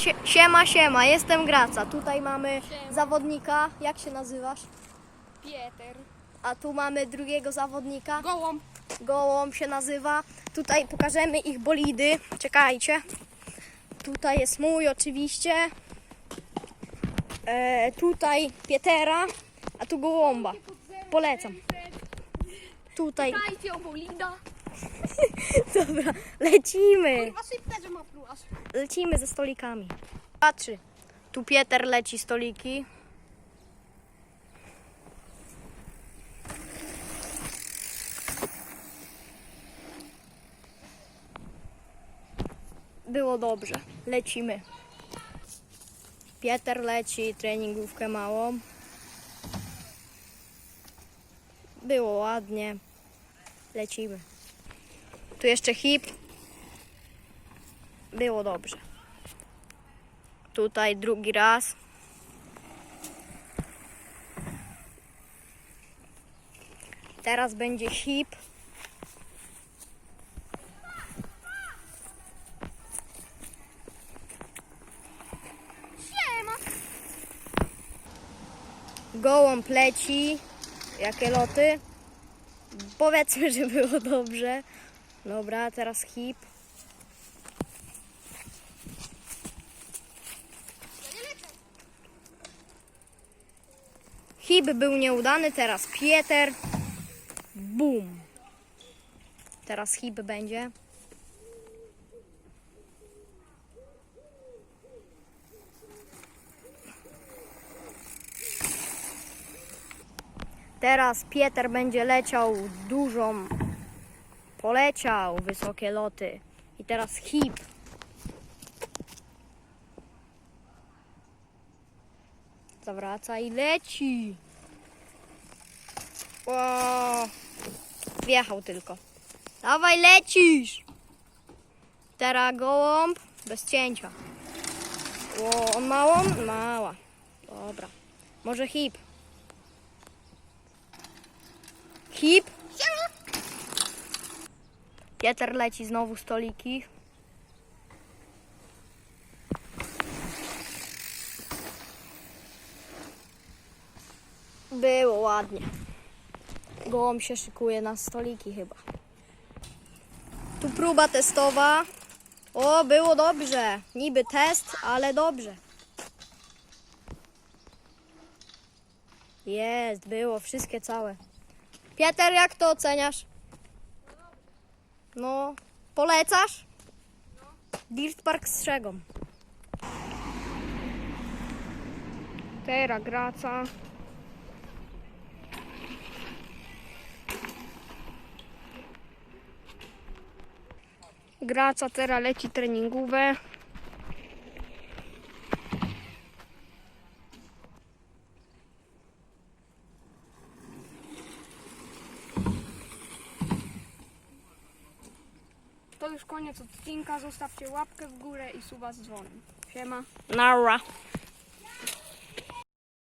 sie, siema, siema, jestem Graca. Tutaj mamy Siema. zawodnika. Jak się nazywasz? Pieter. A tu mamy drugiego zawodnika. Gołąb. Gołąb się nazywa. Tutaj pokażemy ich bolidy. Czekajcie. Tutaj jest mój oczywiście. E, tutaj Pietera, a tu Gołąba. Polecam. Tutaj. Dajcie obolida. Dobra, lecimy. Że ma. Lecimy ze stolikami. Patrzy. Tu Pieter leci stoliki. Było dobrze. Lecimy. Pieter leci treningówkę małą. Było ładnie. Lecimy. Tu jeszcze hip. Było dobrze. Tutaj drugi raz. Teraz będzie hip. Gołąb leci. Jakie loty? Powiedzmy, że było dobrze. Dobra, teraz hip. Hip był nieudany, teraz Pieter. Bum. Teraz hip będzie. Teraz Pieter będzie leciał dużą. Poleciał wysokie loty. I teraz hip. Zawraca i leci. O, wjechał tylko. Dawaj, lecisz. Teraz gołąb bez cięcia. O, on małą? Mała. Dobra. Może hip. Hip. Pieter leci znowu stoliki. Było ładnie. Gołąb się szykuje na stoliki chyba. Tu próba testowa. O, było dobrze. Niby test, ale dobrze. Jest, było, wszystkie całe. Pieter, jak to oceniasz? No, polecasz? Dirt Park z Strzegą. Teraz Graca. Graca teraz leci treningówę. Już koniec odcinka. Zostawcie łapkę w górę i suba z dzwonem. Siema. Nara.